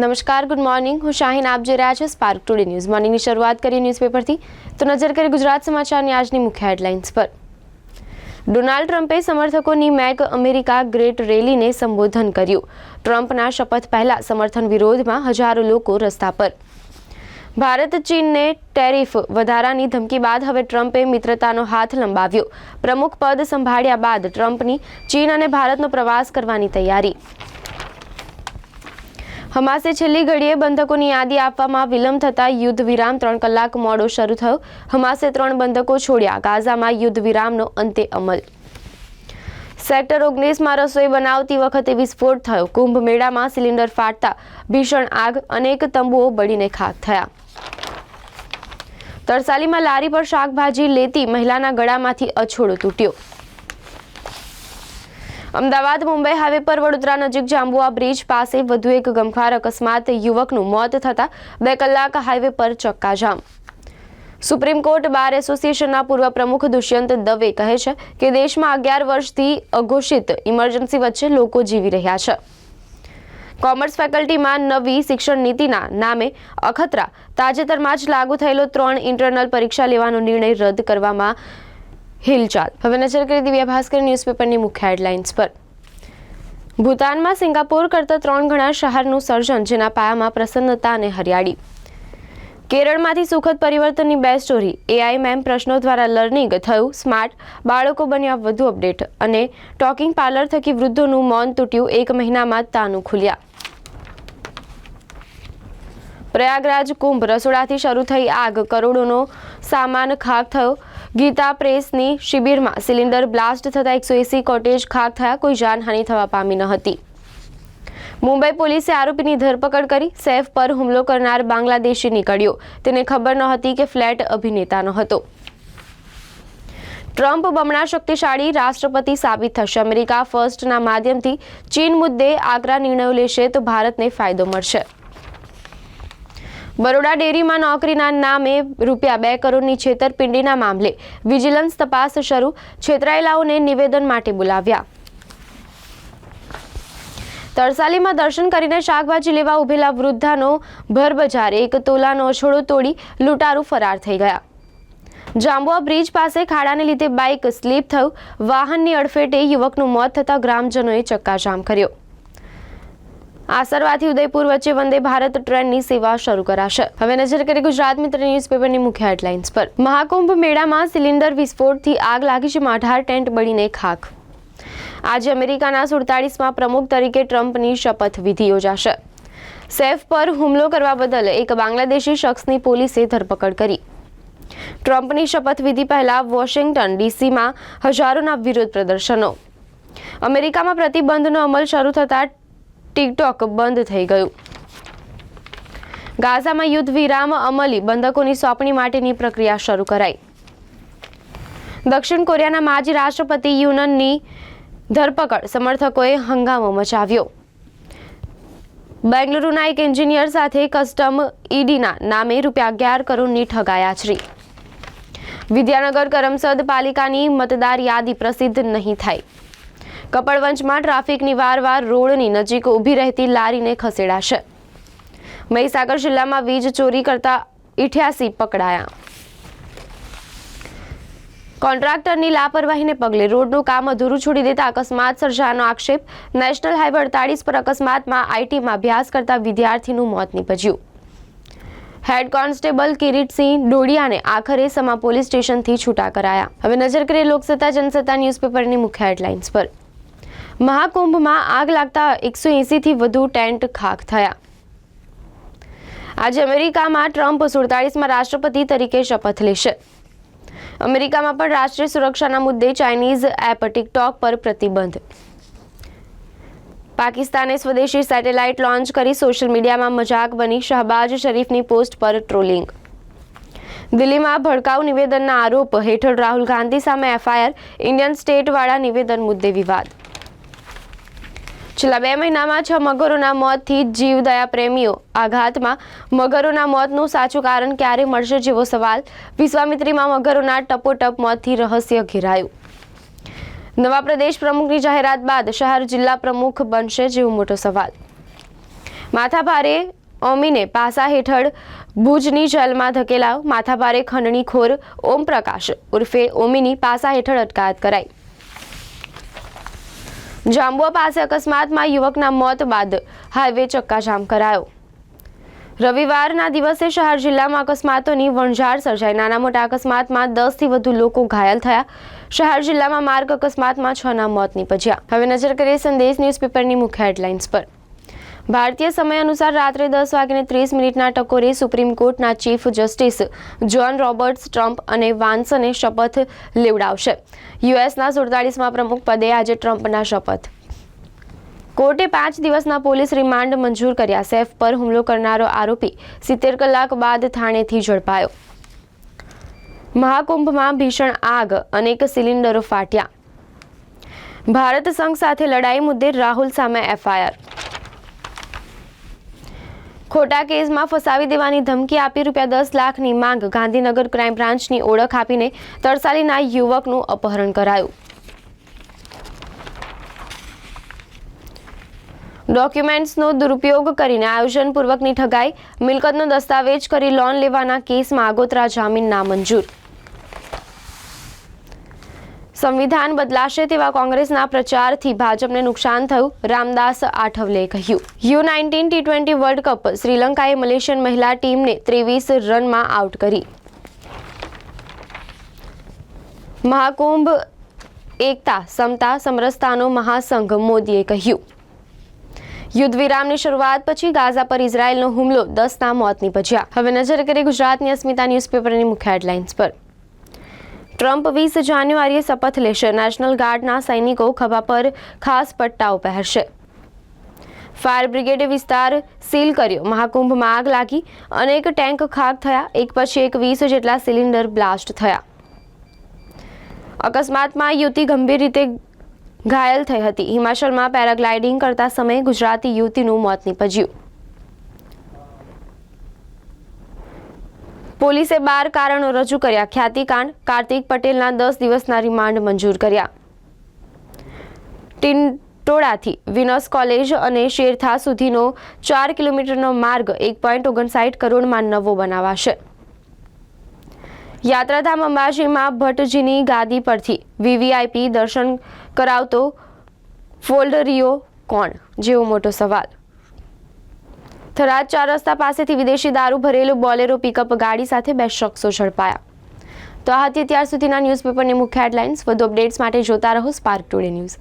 નમસ્કાર good morning હું શાહીન, આપ જોઈ રહ્યા છો સ્પાર્ક ટુડે ન્યૂઝ મોર્નિંગની શરૂઆત કરીએ ન્યૂઝપેપરથી તો નજર કરીએ ગુજરાત સમાચારની આજની મુખ્ય હેડલાઇન્સ પર. ડોનાલ્ડ ટ્રમ્પે સમર્થકોની મેક અમેરિકા ગ્રેટ રેલીને સંબોધન કર્યું. ટ્રમ્પના શપથ પહેલા સમર્થન વિરોધમાં હજારો લોકો રસ્તા પર. ભારત, ચીનને ટેરિફ વધારાની ધમકી બાદ હવે ટ્રમ્પે મિત્રતાનો હાથ લંબાવ્યો. પ્રમુખ પદ સંભાળ્યા બાદ ટ્રમ્પની ચીન અને ભારતનો પ્રવાસ કરવાની તૈયારી. હમાસે છેલ્લી ઘડીએ બંધકોની યાદી આપવામાં વિલંબ થતાં યુદ્ધ વિરામ ત્રણ કલાક મોડો શરૂ થયો. હમાસે ત્રણ બંધકો છોડ્યા. ગાઝામાં યુદ્ધ વિરામનો અંતે અમલ. સેક્ટર ઓગણીસમાં રસોઈ બનાવતી વખતે વિસ્ફોટ થયો. કુંભ મેળામાં સિલિન્ડર ફાટતા ભીષણ આગ અનેક તંબુઓ બળીને ખાક થયા. તરસાલીમાં લારી પર શાકભાજી લેતી મહિલાના ગળામાંથી અછોડો તૂટ્યો. અમદાવાદ, મુંબઈ હાઈવે પર વડોદરા નજીક જાંબુઆ બ્રિજ પાસે વધુ એક ગંભાર અકસ્માત યુવકનું મોત થતાં બે કલાક હાઈવે પર ચક્કાજામ. સુપ્રીમ કોર્ટ બાર એસોસિએશનના પૂર્વ પ્રમુખ દુષ્યંત દવે કહે છે કે દેશમાં અગિયાર વર્ષથી અઘોષિત ઇમરજન્સી વચ્ચે લોકો જીવી રહ્યા છે. કોમર્સ ફેકલ્ટીમાં નવી શિક્ષણ નીતિના નામે અખતરા તાજેતરમાં જ લાગુ થયેલો ત્રણ ઇન્ટરનલ પરીક્ષા લેવાનો નિર્ણય રદ કરવામાં હિલચાલ. હવે નજર કરી દિવ્યા ભાસ્કર ન્યૂઝપેપરની મુખ્ય હેડલાઇન્સ પર. ભૂતાનમાં સિંગાપોર કરતાં ત્રણ ગણા શહેરનું સર્જન, જેના પાયામાં પ્રસન્નતા અને હરિયાળી. કેરળમાંથી સુખદ પરિવર્તનની બે સ્ટોરી એઆઈ મેમ પ્રશ્નો દ્વારા લર્નિંગ થયું સ્માર્ટ બાળકો બન્યા વધુ અપડેટ અને ટોકિંગ પાર્લર થકી વૃદ્ધોનું મૌન તૂટ્યું, એક મહિનામાં તાનું ખુલ્યા. પ્રયાગરાજ કુંભ, રસોડાથી શરૂ થઈ આગ, કરોડોનો સામાન ખાક થયો. ગીતા પ્રેસની શિબિરમાં સિલિન્ડર બ્લાસ્ટ થતા એકસો એસી કોટેજ ખાક થયા, કોઈ જાનહાનિ થવા પામી ન હતી. મુંબઈ પોલીસે આરોપીની ધરપકડ કરી, સૈફ પર હુમલો કરનાર બાંગ્લાદેશી નીકળ્યો. તેને ખબર ન હતી કે ફ્લેટ અભિનેતાનો હતો. ટ્રમ્પ બમણા શક્તિશાળી રાષ્ટ્રપતિ સાબિત થશે. અમેરિકા ફર્સ્ટના માધ્યમથી ચીન મુદ્દે આકરા નિર્ણયો લેશે તો ભારતને ફાયદો મળશે. બરોડા ડેરીમાં નોકરીના નામે રૂપિયા બે કરોડની છેતરપિંડીના મામલે વિજિલન્સ તપાસ શરૂ. છેતરાયેલાઓને નિવેદન માટે બોલાવ્યા. તરસાલીમાં દર્શન કરીને શાકભાજી લેવા ઉભેલા વૃદ્ધાનો ભરબજારે એક તોલાનો છોડો તોડી લૂંટારૂ ફરાર થઈ ગયા. જાંબુઆ બ્રિજ પાસે ખાડાને લીધે બાઇક સ્લીપ થયું. વાહનની અડફેટે યુવકનું મોત થતાં ગ્રામજનોએ ચક્કાજામ કર્યો. આસરવાથી ઉદયપુર વચ્ચે વંદે ભારત ટ્રેનની સેવા શરૂ કરાશે. હવે નજર કરીએ ગુજરાત મિત્ર ન્યૂઝપેપરની મુખ્ય હેડલાઇન્સ પર. મહાકુંભ મેળામાં સિલિન્ડર વિસ્ફોટથી આગ લાગી છે અઢાર ટેન્ટ બળીને ખાખ. આજે અમેરિકાના સુડતાળીસમાં પ્રમુખ તરીકે ટ્રમ્પની શપથવિધિ યોજાશે. સેફ પર હુમલો કરવા બદલ એક બાંગ્લાદેશી શખ્સની પોલીસે ધરપકડ કરી. ટ્રમ્પની શપથવિધિ પહેલા વોશિંગ્ટન ડીસીમાં હજારોના વિરોધ પ્રદર્શનો. અમેરિકામાં પ્રતિબંધનો અમલ શરૂ થતાં ટિકટોક બંધ થઈ ગયું. ગાઝામાં યુદ્ધ વિરામ અમલી, બંધકોની સોંપણી માટેની પ્રક્રિયા શરૂ કરાઈ. દક્ષિણ કોરિયાના માજી રાષ્ટ્રપતિ યુનનની ધરપકડ, સમર્થકોએ હંગામો મચાવ્યો. બેંગલુરુના એક એન્જિનિયર સાથે કસ્ટમ ઈડીના નામે રૂપિયા અગિયાર કરોડની ઠગાયાછરી. વિદ્યાનગર કરમસદ પાલિકાની મતદાર યાદી પ્રસિદ્ધ નહીં થાય. કપડવંજમાં ટ્રાફિકની વારવાર રોડની નજીક ઊભી રહેતી લારીને ખસેડાશે. મહીસાગર જિલ્લામાં વીજ ચોરી કરતા ઇઠ્યાસી પકડાયા. કોન્ટ્રાક્ટરની લાપરવાહીને પગલે રોડનું કામ અધૂરું છોડી દેતા અકસ્માત સર્જાનો આક્ષેપ નેશનલ હાઈવે અડતાળીસ પર અકસ્માતમાં આઈટીમાં અભ્યાસ કરતા વિદ્યાર્થીનું મોત નીપજ્યું. હેડ કોન્સ્ટેબલ કિરીટસિંહ ડોડિયાને આખરે સમા પોલીસ સ્ટેશનથી છૂટા કરાયા. હવે નજર કરીએ લોકસત્તા, જનસત્તા ન્યૂઝપેપરની મુખ્ય હેડલાઇન્સ પર. મહાકુંભમાં આગ લાગતા એકસો એંસીથી વધુ ટેન્ટ ખાખ થયા. આજે અમેરિકામાં ટ્રમ્પ સુડતાળીસમાં રાષ્ટ્રપતિ તરીકે શપથ લેશે. અમેરિકામાં પણ રાષ્ટ્રીય સુરક્ષાના મુદ્દે ચાઇનીઝ એપ ટિકટોક પર પ્રતિબંધ. પાકિસ્તાને સ્વદેશી સેટેલાઇટ લોન્ચ કરી સોશિયલ મીડિયામાં મજાક બની શહબાજ શરીફની પોસ્ટ પર ટ્રોલિંગ. દિલ્હીમાં ભડકાઉ નિવેદનના આરોપ હેઠળ રાહુલ ગાંધી સામે એફઆઈઆર, ઇન્ડિયન સ્ટેટવાળા નિવેદન મુદ્દે વિવાદ. છેલ્લા બે મહિનામાં છ મગરોના મોતથી જીવદયા પ્રેમીઓ આઘાતમાં. મગરોના મોતનું સાચું કારણ ક્યારે મળશે જેવો સવાલ વિશ્વામિત્રીમાં મગરોના ટપોટપ મોતથી રહસ્ય ઘેરાયું. નવા પ્રદેશ પ્રમુખની જાહેરાત બાદ શહેર જિલ્લા પ્રમુખ બનશે જેવો મોટો સવાલ. માથાભારે ઓમીને પાસા હેઠળ ભુજની જેલમાં ધકેલાવ. માથાભારે ખંડણીખોર ઓમપ્રકાશ ઉર્ફે ઓમીની પાસા હેઠળ અટકાયત કરાઈ. જાંબુઆ પાસે અકસ્માતમાં યુવકના મોત બાદ હાઈવે ચક્કાજામ કરાયો. રવિવારના દિવસે શહેર જિલ્લામાં અકસ્માતોની વણઝાર સર્જાઈ. નાના મોટા અકસ્માતમાં દસથી વધુ લોકો ઘાયલ થયા. શહેર જિલ્લામાં માર્ગ અકસ્માતમાં છના મોત નીપજ્યા. હવે નજર કરીએ સંદેશ ન્યૂઝપેપરની મુખ્ય હેડલાઇન્સ પર. ભારતીય સમય અનુસાર રાત્રે દસ વાગીને ત્રીસ મિનિટના ટકોરે સુપ્રીમ કોર્ટના chief justice John Roberts, Trump અને વાન્સને શપથ લેવડાવશે. યુએસના સુડતાલીસમાં પ્રમુખ પદે આજે ટ્રમ્પના શપથ. કોર્ટે પાંચ દિવસના પોલીસ રિમાન્ડ મંજૂર કર્યા. સેફ પર હુમલો કરનારો આરોપી સિત્તેર કલાક બાદ થાણેથી ઝડપાયો. મહાકુંભમાં ભીષણ આગ, અનેક સિલિન્ડરો ફાટ્યા. ભારત સંઘ સાથે લડાઈ મુદ્દે રાહુલ સામે એફઆઈઆર. ખોટા કેસમાં ફસાવી દેવાની ધમકી આપી રૂપિયા દસ લાખની માંગ ગાંધીનગર ક્રાઇમ બ્રાન્ચની ઓળખ આપીને તરસાલીના યુવકનું અપહરણ કરાયું. ડોક્યુમેન્ટ્સનો દુરુપયોગ કરીને આયોજનપૂર્વકની ઠગાઈ, મિલકતનો દસ્તાવેજ કરી લોન લેવાના કેસમાં આગોતરા જામીન નામંજૂર. સંવિધાન બદલાશે તેવા કોંગ્રેસના પ્રચારથી ભાજપને નુકસાન થયું, રામદાસ આઠવલેએ કહ્યું. U nineteen T twenty world cup, શ્રીલંકાએ Malaysian મહિલા ટીમને ત્રેવીસ રનમાં આઉટ કરી. મહાકુંભ, એકતા, સમતા, સમરસતાનો મહાસંઘ, મોદીએ કહ્યું. યુદ્ધ વિરામની શરૂઆત પછી ગાઝા પર ઇઝરાયેલનો હુમલો દસના મોત નીપજ્યા. હવે નજર કરી ગુજરાતની અસ્મિતા ન્યૂઝપેપરની મુખ્ય હેડલાઇન્સ પર. ટ્રમ્પ વીસ જાન્યુઆરીએ શપથ લેશે. નેશનલ ગાર્ડના સૈનિકો ખભા પર ખાસ પટ્ટાઓ પહેરશે. ફાયર બ્રિગેડે વિસ્તાર સીલ કર્યો. મહાકુંભમાં આગ લાગી. અનેક ટેન્ક ખાક થયા. એક પછી એક વીસ જેટલા સિલિન્ડર બ્લાસ્ટ થયા. અકસ્માતમાં યુવતી ગંભીર રીતે ઘાયલ થઈ હતી. હિમાચલમાં પેરાગ્લાઇડિંગ કરતા સમયે ગુજરાતી યુવતીનું મોત નીપજ્યું. પોલીસે બાર કારણો રજૂ કર્યા. ખ્યાતિકાંડ, કાર્તિક પટેલના દસ દિવસના રિમાન્ડ મંજૂર કર્યા. ટિંટોળાથી વિનસ કોલેજ અને શેરથા સુધીનો ચાર કિલોમીટરનો માર્ગ એક પોઈન્ટ ઓગણસાઠ કરોડમાં નવો બનાવાશે. યાત્રાધામ અંબાજીમાં ભટ્ટજીની ગાદી પરથી વીવીઆઈપી દર્શન કરાવતો ફોલ્ડરીઓ કોણ? જેવો મોટો સવાલ. થરાદ ચાર રસ્તા પાસેથી વિદેશી દારૂ ભરેલું બોલેરો પિકઅપ ગાડી સાથે બે શખ્સો ઝડપાયા. તો આ હતી ત્યાર સુધીના ન્યૂઝપેપરની મુખ્ય હેડલાઇન્સ. વધુ અપડેટ્સ માટે જોતા રહો સ્પાર્ક ટુડે ન્યૂઝ